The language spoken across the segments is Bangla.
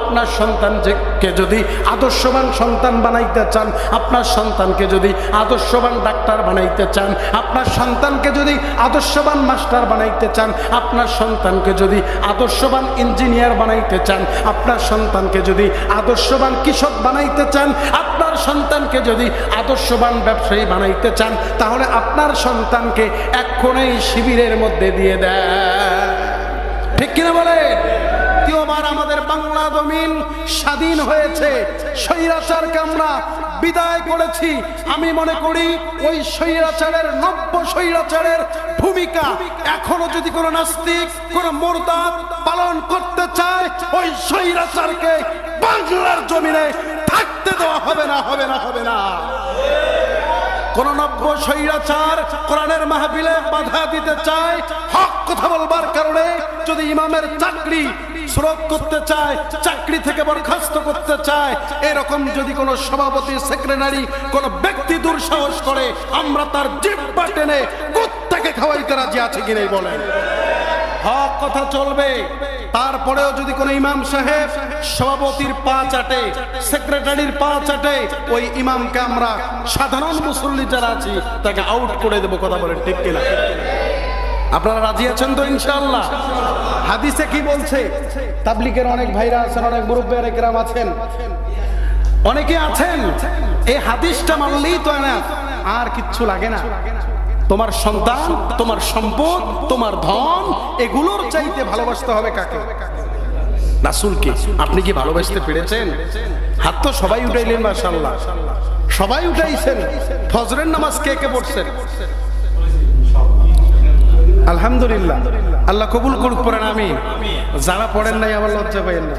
আপনার সন্তানকে যদি আদর্শবান সন্তান বানাইতে চান, আপনার সন্তানকে যদি আদর্শবান ডাক্তার বানাইতে চান, আপনার সন্তানকে যদি আদর্শবান মাস্টার বানাইতে চান, আপনার সন্তানকে যদি আদর্শবান ইঞ্জিনিয়ার বানাইতে চান, আপনার সন্তানকে যদি আদর্শবান কৃষক বানাইতে চান, আপনার সন্তানকে যদি আদর্শবান ব্যবসায়ী বানাইতে চান, তাহলে আপনার সন্তানকে এক্ষণেই শিবিরের মধ্যে দিয়ে দেয়। ঠিক কিনা বলে দ্বিতীয়বার আমাদের বাংলা জমিন স্বাধীন হয়েছে। স্বৈরাচারকে আমরা বিদায় করেছি। আমি মনে করি ওই স্বৈরাচারের নব্য স্বৈরাচারের ভূমিকা এখনও যদি কোনো নাস্তিক, কোনো মোরদাদ পালন করতে চায়, ওই স্বৈরাচারকে বাংলার জমিনে থাকতে দেওয়া হবে না হবে না হবে না। কোন নব্য স্বৈরাচার কোরআনের মাহবিলে বাধা দিতে চায়, হক কথা বলবার কারণে যদি ইমামের চাকরি সুরত করতে চায়, চাকরি থেকে বরখাস্ত করতে চায়, এরকম যদি কোনো সভাপতি, সেক্রেটারি, কোন ব্যক্তি দুঃসাহস করে, আমরা তার জিব্বা টেনে কুত্তাকে খাওয়াইতে রাজি আছে কিনে বলেন? হক কথা চলবে। তারপরেও যদি কোনো ইমাম সাহেব সভাপতির পা চাটে, সেক্রেটারির পা চাটে, ওই ইমামকে আমরা সাধারণ মুসল্লি যারা আছি, তাকে আউট করে দেবো, কথা বলেন ঠিক কিনা? আপনারা রাজি আছেন তো ইনশাআল্লাহ? হাদিসে কি বলছে? তাবলিকের অনেক ভাইরা আছেন, অনেক মুরব্বী গ্রাম আছেন। অনেকে আছেন, এই হাদিসটা মানলেই তো না, আর কিচ্ছু লাগে না। তোমার সন্তান, তোমার সম্পদ, তোমার ধন, এগুলোর চাইতে ভালোবাসতে হবে কাকে? রাসুলকে আপনি কি ভালোবাসতে পেরেছেন? হাত তো সবাই উঠাইলেন মাশাল্লাহ সবাই উঠাইছেন। ফজরের নামাজ কে কে পড়ছেন? আলহামদুলিল্লাহ। আল্লাহ কবুল করুক, পড়েন আমি যারা পড়েন নাই, আবার লজ্জা পাইেন না।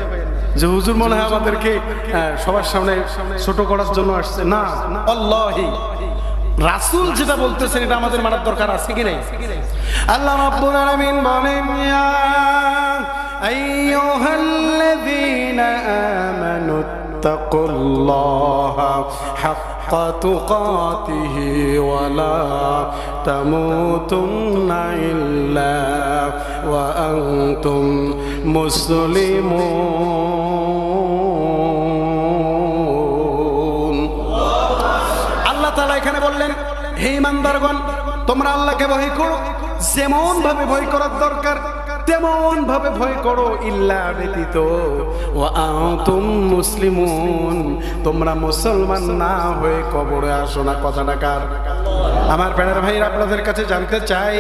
যে হুজুর মনে হয় আমাদেরকে সবার সামনে ছোট করার জন্য আসছে। না, আল্লাহি। রাসুল যেটা বলতেছেন, এটা আমাদের মানার দরকার আছে কি নাই? আল্লাহ রাব্বুল আলামিন বলেন, ইয়া আইয়ুহাল্লাযীনা আমানু তাকুল্লাহা হাক্কা। তুকাতিহি ওয়া লা তামুতুন্না ইল্লা ওয়া আনতুম আল্লাহ তালা এখানে বললেন, হে ইমানদারগণ, তোমরা আল্লাহকে ভয় করো যেমন ভাবে ভয় করার দরকার তেমন ভাবে ভয় করো ইল্লা ব্যতীত। ও তুম মুসলিমুন। তোমরা মুসলমান না হয়ে কবরে আসো না কথা ডাকার আমার প্যানের ভাইয়ের আপনাদের কাছে জানতে চাই,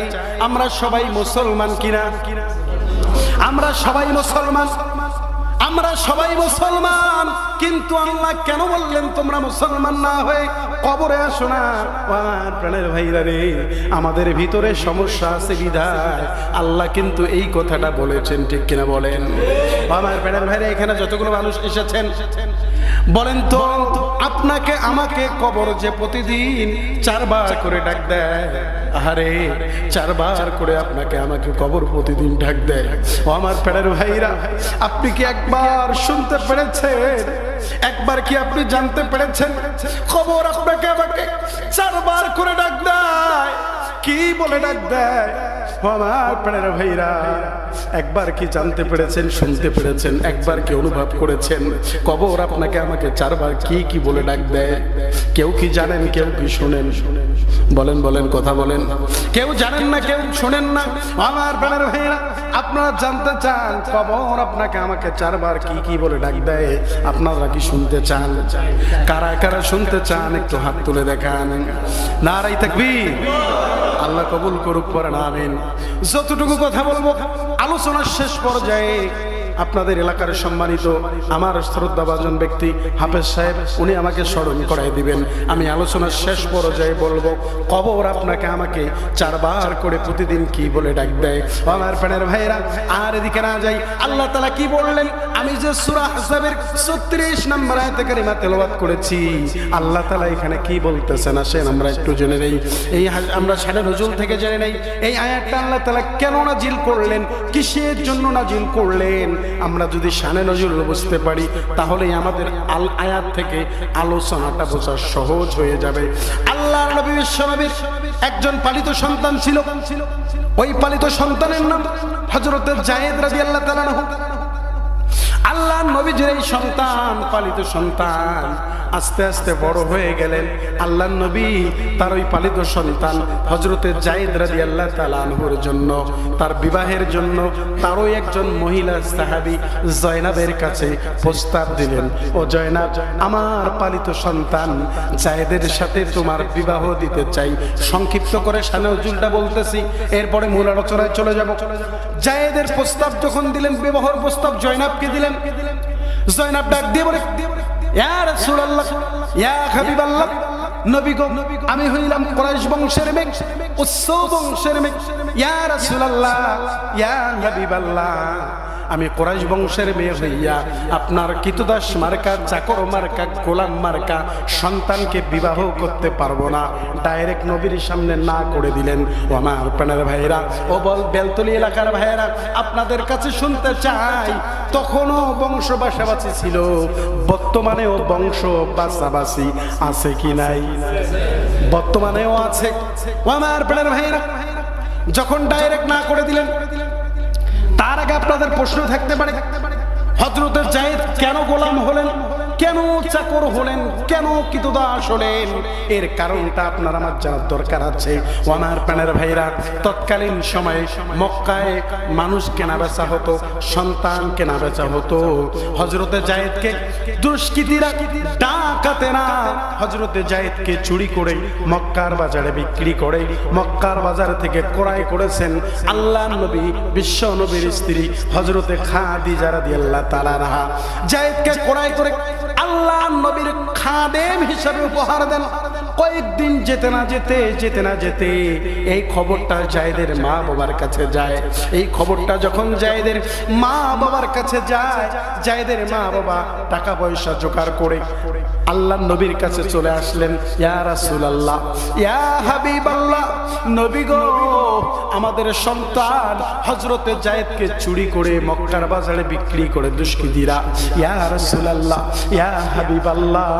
আমরা সবাই মুসলমান কিনা? আমরা সবাই মুসলমান। আমরা সবাই মুসলমান, কিন্তু আল্লাহ কেন বললেন তোমরা মুসলমান না হয়ে কবরে আসো না? আমার প্রাণের ভাইরা রে, আমাদের ভিতরে সমস্যা আছে বিধায়। আল্লাহ কিন্তু এই কথাটা বলেছেন, ঠিক কিনা বলেন? আমার প্রাণের ভাইরা, এখানে যতগুলো মানুষ এসেছেন, বলেন তো, আপনাকে আমাকে কবর যে প্রতিদিন চারবার করে ডাক দেয়। আরে চারবার করে আপনাকে আমাকে কবর প্রতিদিন ঢাক দেয়। ও আমার পেড়ের ভাইরা, আপনি কি একবার শুনতে পেরেছেন? একবার কি আপনি জানতে পেরেছেন? খবর আপনাকে আমাকে চারবার করে ডাক দেয়। কি বলে ডাক দেয়? ভাইরা, একবার কি জানতে পেরেছেন, শুনতে পেরেছেন, একবার কি অনুভব করেছেন? কবর আপনাকে আমাকে চারবার কি কি বলে ডাক দেয়? কেউ কি জানেন, কেউ কি শোনেন? বলেন বলেন, কথা বলেন। কেউ জানেন না, কেউ শোনেন না। আমার প্রাণের ভাইরা, আপনারা জানতে চান, কবর আপনাকে আমাকে চারবার কি কি বলে ডাক দেয়? আপনারা কি শুনতে চান? কারা কারা শুনতে চান? একটু হাত তুলে দেখান। নারাই থাকবি আল্লাহ কবুল করুক পরে না আমিন। যতটুকু কথা বলব আলোচনার শেষ পর্যায়ে আপনাদের এলাকার সম্মানিত আমার শ্রদ্ধাভাজন ব্যক্তি হাফেজ সাহেব, উনি আমাকে স্মরণ করাই দিবেন। আমি আলোচনার শেষ পর্যায়ে বলব, কবর আপনাকে আমাকে চারবার করে প্রতিদিন কি বলে ডাক দেয়? আমার প্রাণের ভাইয়েরা, আর এদিকে না যাই, আল্লাহ তালা কি বললেন? আমি যে সুরা হাসাবের ছত্রিশ নম্বর আয়তে কারিমা তেলাওয়াত করেছি, আল্লাহ তালা এখানে কি বলতেছেন আসেন আমরা একটু জেনে নেই। এই আমরা সাড়ে নজুল থেকে জেনে নেই, এই আয়াতটা আল্লাহ তালা কেন নাজিল করলেন? কিসের জন্য নাজিল করলেন? আমরা যদি শানে নজরুল বুঝতে পারি, তাহলেই আমাদের আল আয়াত থেকে আলোচনাটা বোঝা সহজ হয়ে যাবে। আল্লাহ নবী বিশ্বনবীর একজন পালিত সন্তান ছিল। ওই পালিত সন্তানের নাম হজরতের জায়েদ রাজি আল্লাহ তালা আল্লাহ নবীজির এই সন্তান, পালিত সন্তান আস্তে আস্তে বড় হয়ে গেলেন। আল্লাহ নবী তার ওই পালিত সন্তান হজরতে জাইদ রাজি আল্লাহ তালানহুর জন্য, তার বিবাহের জন্য তারও একজন মহিলা সাহাবি জয়নাবের কাছে প্রস্তাব দিলেন, ও জয়নাব, আমার পালিত সন্তান জায়েদের সাথে তোমার বিবাহ দিতে চাই। সংক্ষিপ্ত করে সানে উজুলটা বলতেছি, এরপরে মূল আলোচনায় চলে যাব। জায়েদের প্রস্তাব যখন দিলেন, বিবাহর প্রস্তাব জয়নাবকে দিলেন। জয়নাব ডাক দিয়ে বলে আমি হইলাম কুরাইশ বংশের মেঘ উৎস বংশের মেঘ ইয়া রাসূলুল্লাহ ইয়া হাবিবাল্লাহ আমি কোরাইশ বংশের মেয়ে হইয়া আপনার কিতুদাস মার্কা, চাকর মার্কা, গোলাম মার্কা সন্তানকে বিবাহ করতে পারব না। ডাইরেক্ট নবীর সামনে না করে দিলেন। ও আমার প্রাণের ভাইয়েরা, ও বল বেলতলি এলাকার ভাইয়েরা, আপনাদের কাছে শুনতে চাই। তখনও বংশ বাসাবাসি ছিল। বর্তমানেও বংশ বাসাবাসি আছে কি নাই? বর্তমানেও আছে। ও আমার প্রাণের ভাইয়েরা, যখন ডাইরেক্ট না করে দিলেন তার আগে আপনাদের প্রশ্ন থাকতে পারে। হজরতের জায়েদ কেন গোলাম হলেন? কেন চাকর হলেন? কেন কিতদাস হলেন? এর কারণটা আপনার আমার জানার দরকার আছে। আমার প্যানের ভাইরা তৎকালীন সময়ে মক্কায় মানুষ কেনা বেচা হতো, সন্তান কেনা বেচা হতো। হজরতে জায়েদকে দুষ্কৃতীরা ডাকাতেরা হজরতে জায়েদকে চুরি করে মক্কার বাজারে বিক্রি করে, মক্কার বাজার থেকে ক্রয় করেছেন আল্লাহ নবী, বিশ্ব নবীর স্ত্রী হজরতে খাদিজা আল্লাহ তাআলা রাহা জায়েদকে ক্রয় করে আল্লাহ নবীর খাদেম হিসাবে উপহার দেন। কয়েকদিন যেতে না যেতে যেতে না যেতে এই খবরটা জায়দের মা বাবার কাছে যায়। এই খবরটা যখন জায়দের মা বাবার কাছে যায়, জায়দের মা বাবা টাকা পয়সা জোগাড় করে আল্লাহ নবীর কাছে চলে আসলেন, ইয়া রাসূলুল্লাহ, ইয়া হাবিবাল্লাহ, নবী গো, আমাদের সন্তান হযরতে জায়েদকে চুরি করে মক্কার বাজারে বিক্রি করে দুষ্কৃতীরা ইয়া রাসূলুল্লাহ, ইয়া হাবিবাল্লাহ,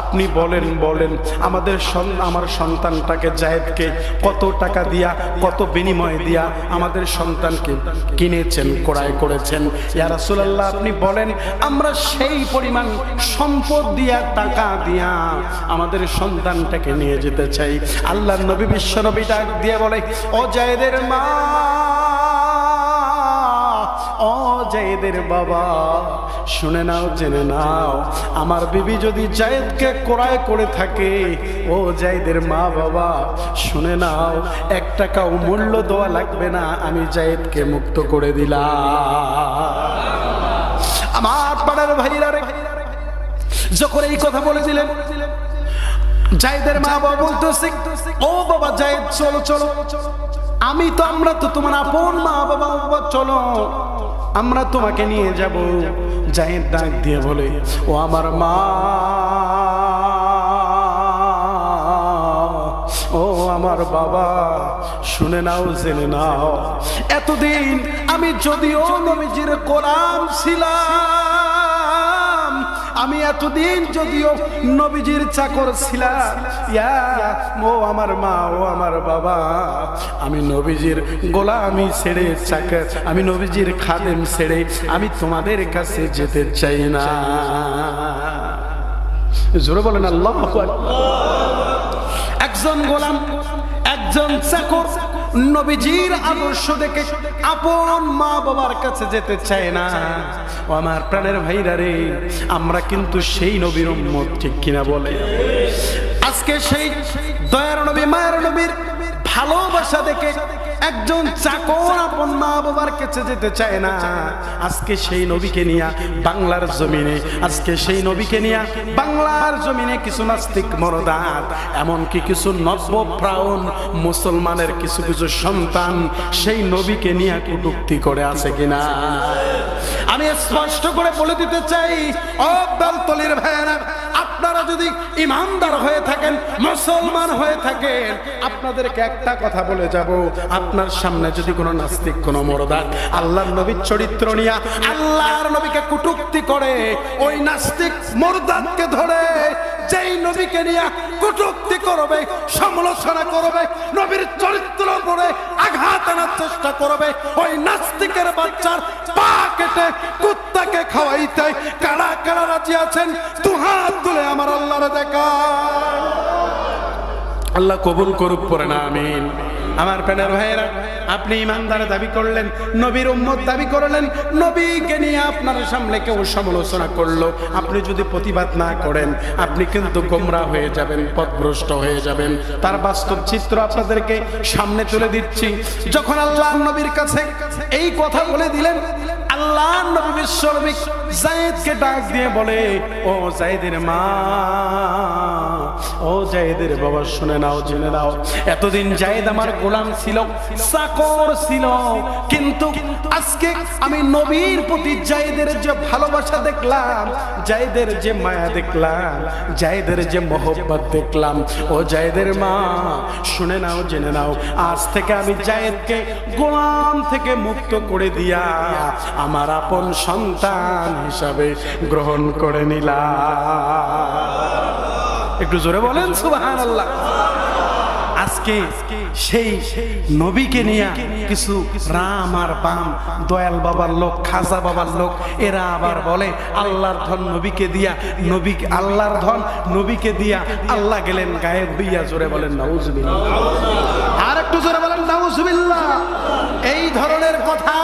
আপনি বলেন বলেন, আমাদের সন- আমার সন্তানটাকে জায়েদকে কত টাকা দিয়া, কত বিনিময় দিয়া আমাদের সন্তানকে কিনেছেন, ক্রয় করেছেন। ইয়া রাসূলুল্লাহ, আপনি বলেন, আমরা সেই পরিমাণ সম্পদ দিয়া, টাকা দিয়া আমাদের সন্তানটাকে নিয়ে যেতে চাই। আল্লাহ নবী বিশ্ব নবী ডাক দিয়ে বলে, ও জায়েদের মা ও জায়েদের বাবা। শুনে নাও, জেনে নাও, আমার বিবি যদি জায়েদকে ক্রয় করে থাকে, ও জায়েদের মা বাবা, শুনে নাও, এক টাকাও মূল্য দেওয়া লাগবে না, আমি জায়েদকে মুক্ত করে দিলাম। আমার পাড়ার ভাইরা রে, যখন এই কথা বলে দিলেন জায়দের মা বাবা বলতেছে, ও বাবা জায়দ, চলো চলো। আমি তো, আমরা তো তোমার আপন মা বাবা বাবা, চলো। আমরা তোমাকে নিয়ে যাব। যাই ডাক দিয়ে বলে, ও আমার মা, ও আমার বাবা, শুনে নাও, জেনে নাও। এতদিন আমি যদিও নবীজির কোরআন ছিলাম আমি এতদিন যদিও নবীজির চাকর ছিলাম। ইয়া ও আমার মা, ও আমার বাবা। আমি নবীজির গোলামি ছেড়ে, চাকর, আমি নবীজির খাদেম ছেড়ে, আমি তোমাদের কাছে যেতে চাই না। জোরে বলেন, আল্লাহ একজন গোলাম, একজন চাকর নবীজির আদর্শ দেখে আপন মা বাবার কাছে যেতে চায় না। ও আমার প্রাণের ভাইরা রে, আমরা কিন্তু সেই নবীর উম্মত, ঠিক কিনা বলে? আজকে সেই দয়ার নবী, মায়ের নবীর ভালোবাসা দেখে একজন চাকর আপন মা বাবার কাছে যেতে চায় না। আজকে সেই নবীকে নিয়ে বাংলার জমিনে, আজকে সেই নবীকে নিয়ে বাংলার জমিনে কিছু নাস্তিক মরদাত এমনকি কিছু নব্য প্রাউন মুসলমানের কিছু কিছু সন্তান সেই নবীকে নিয়ে কটুক্তি করে আছে কিনা? আমি স্পষ্ট করে বলে দিতে চাই, ও দলতলির ভাইয়েরা আপনারা যদি ইমানদার হয়ে থাকেন, মুসলমান হয়ে থাকেন, আপনাদেরকে একটা কথা বলে যাব। আপনার সামনে যদি কোনো নাস্তিক, কোনো মরদার আল্লাহর নবীর চরিত্র নিয়ে আল্লাহর নবীকে কুটুক্তি করে, ওই নাস্তিক মরদাদকে ধরে যেই নবীকে নিয়ে কটুক্তি করবে, সমালোচনা করবে, নবীর চরিত্র পড়ে আঘাত আনার চেষ্টা করবে, ওই নাস্তিকের বাচ্চার পা কেটে কুত্তাকে খাওয়াইতে কারা কারা রাজি আছেন? দু হাত তুলে আমার আল্লাহরে দেখা আল্লাহ কবুল করুক পরে না, আমিন। আমার প্যানের ভাইয়েরা, আপনি ইমানদার দাবি করলেন, নবীর উম্মত দাবি করলেন, নবীকে নিয়ে আপনার সামনে কেউ সমালোচনা করল। আপনি যদি প্রতিবাদ না করেন, আপনি কিন্তু গোমরা হয়ে যাবেন, পথভ্রষ্ট হয়ে যাবেন। তার বাস্তব চিত্র আপনাদেরকে সামনে তুলে দিচ্ছি। যখন আল্লাহ নবীর কাছে এই কথা বলে দিলেন, আল্লাহ নবী বিশ্বনবী জায়েদকে ডাক দিয়ে বলে, ও জায়েদের মা, ও জায়েদের বাবা, শুনে নাও, জেনে নাও। এতদিন জায়েদ আমার গোলাম ছিল, চাকর ছিল। কিন্তু আজকে আমি নবীর প্রতি জায়েদের যে ভালোবাসা দেখলাম, জায়েদের যে মায়া দেখলাম, জায়েদের যে মোহব্বত দেখলাম, ও জায়েদের মা, শুনে নাও, জেনে নাও। আজ থেকে আমি জায়েদকে গোলাম থেকে মুক্ত করে দিয়া আমার আপন সন্তান হিসাবে গ্রহণ করে নিলাম। একটু জোরে বলেন সুবাহান আল্লাহ আজকে সেই নবীকে নিয়ে কিছু রাম আর বাম, দয়াল বাবার লোক, খাজা বাবার লোক, এরা আবার বলে, আল্লাহর ধন নবীকে দিয়া, নবী, আল্লাহর ধন নবীকে দিয়া, আল্লাহ গেলেন গায়েব হইয়া জোরে বলেন, নাউজুবিল্লাহ। আর একটু জোরে বলেন, নাউজুবিল্লাহ। এই ধরনের কথা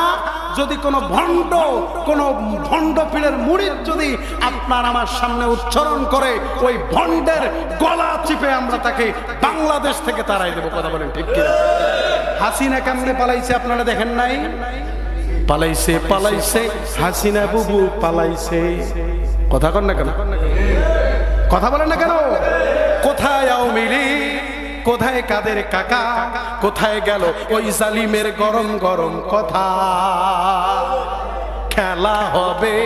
যদি কোনো ভণ্ড কোনো ভণ্ড পীরের মুড়ির যদি আপনার আমার সামনে উচ্চারণ করে, ওই ভণ্ডের গলা চিপে আমরা তাকে বাংলাদেশ থেকে তাড়াই দেবো, কথা বলেন ঠিক কিনা? হাসিনা কেমনে পালাইছে আপনারা দেখেন নাই? পালাইছে পালাইছে, হাসিনা বুবু পালাইছে। কথা কন না কেন? কথা বলেন না কেন? কোথায় আওয়ামী লীগ? কোথায় কাদের কাকা? কোথায় গেল ওই জালিমের গরম গরম কথা? খেলা হবে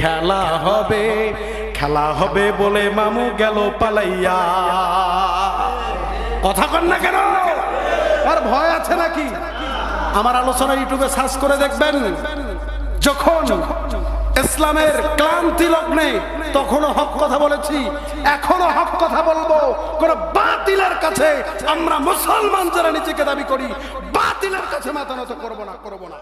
খেলা হবে খেলা হবে বলে মামু গেল পালাইয়া। কথা কন না কেন? আর ভয় আছে নাকি? আমার আলোচনা ইউটিউবে সার্চ করে দেখবেন। যখন ইসলামের ক্লান্তি লগ্নে তখনও হক কথা বলেছি এখনও হক কথা বলব। কোন বাতিলের কাছে আমরা মুসলমান যারা নিজেকে দাবি করি, বাতিলের কাছে মাথা নত করব না করব না।